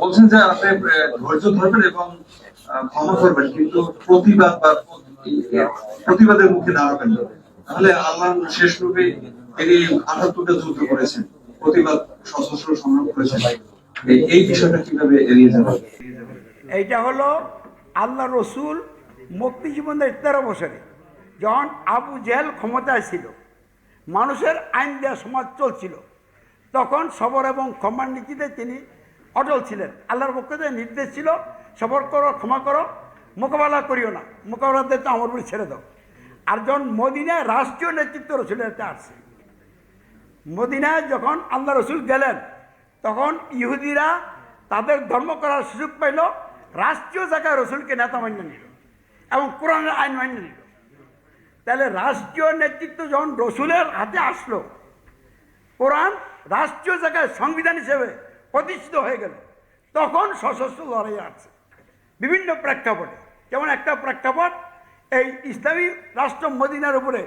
বলছেন যে আপনি ধৈর্য ধরবেন এবং ক্ষমা করবেন, কিন্তু প্রতিবাদ বা প্রতিবাদের মুখে দাঁড়াবেন না। তাহলে আল্লাহ শেষ রূপে এই আঠাত্তরটা যুদ্ধ করেছেন, প্রতিবাদ, সশস্ত্র সংগ্রাম করেছেন। এই- বিষয়টা কীভাবে এড়িয়ে যাবে এইটা হলো আল্লাহ রসুল মুক্তি জীবনের তেরো বছরে যখন আবু জেহেল ক্ষমতায় ছিল, মানুষের আইন দেওয়া সমাজ চলছিল, তখন সবর এবং ক্ষমার নীতিতে তিনি অটল ছিলেন। আল্লাহর পক্ষ থেকে নির্দেশ ছিল, সবর করো, ক্ষমা করো, মোকাবেলা করিও না। মোকাবেলা তো আমার উপরে ছেড়ে দাও। আর যখন মদিনায় রাষ্ট্রীয় নেতৃত্ব রসুলের হাতে আসছে, মদিনায় যখন আল্লাহ রসুল গেলেন, তখন ইহুদিরা তাদের ধর্ম করার সুযোগ পাইল, রাষ্ট্রীয় জায়গায় রসুলকে নেতা মান্য নিল এবং কোরআনের আইন মান্য নিল। তাহলে রাষ্ট্রীয় নেতৃত্ব যখন রসুলের হাতে আসলো, কোরআন রাষ্ট্রীয় জায়গায় সংবিধান হিসেবে প্রতিষ্ঠিত হয়ে গেল। তখন সশস্ত্র লড়াই আছে। বিভিন্ন প্রেক্ষাপটে, যেমন একটা প্রেক্ষাপট, এই ইসলামী রাষ্ট্র মদিনার উপরে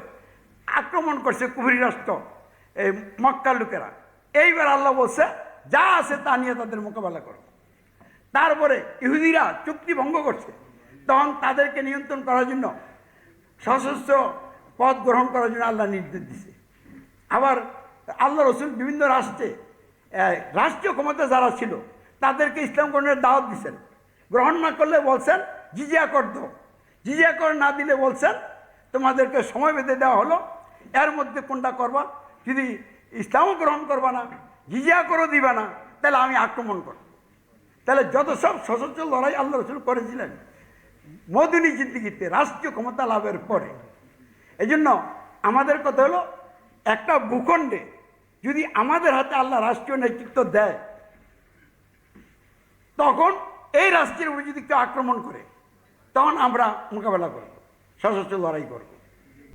আক্রমণ করছে কুহুরি রাষ্ট্র, এই মক্কার লোকেরা। এইবার আল্লাহ বলছে, যা আছে তা নিয়ে তাদের মোকাবেলা করো। তারপরে ইহুদিরা চুক্তি ভঙ্গ করছে। তখন তাদেরকে নিয়ন্ত্রণ করার জন্য সশস্ত্র পদ গ্রহণ করার জন্য আল্লাহ নির্দেশ দিছে। আবার আল্লাহ রসুল বিভিন্ন রাষ্ট্রে রাষ্ট্রীয় ক্ষমতা যারা ছিল, তাদেরকে ইসলাম গ্রহণের দাওয়াত দিচ্ছেন গ্রহণ না করলে বলছেন, জিজিয়া কর দাও। জিজিয়া কর না দিলে বলছেন, তোমাদেরকে সময় বেঁধে দেওয়া হলো। এর মধ্যে কোনটা করবা? যদি ইসলামও গ্রহণ করবা না, জিজিয়া করও দিবা না, তাহলে আমি আক্রমণ করব। তাহলে যত সব সশস্ত্র লড়াই আল্লাহ রসুল করেছিলেন মধুনী জিন্দিগিতে রাষ্ট্রীয় ক্ষমতা লাভের পরে। এই জন্য আমাদের কথা হলো, একটা ভূখণ্ডে যদি আমাদের হাতে আল্লাহ রাষ্ট্রীয় নেতৃত্ব দেয়, তখন এই রাষ্ট্রের উপর যদি কেউ আক্রমণ করে, তখন আমরা মোকাবেলা করব, সশস্ত্র লড়াই করব।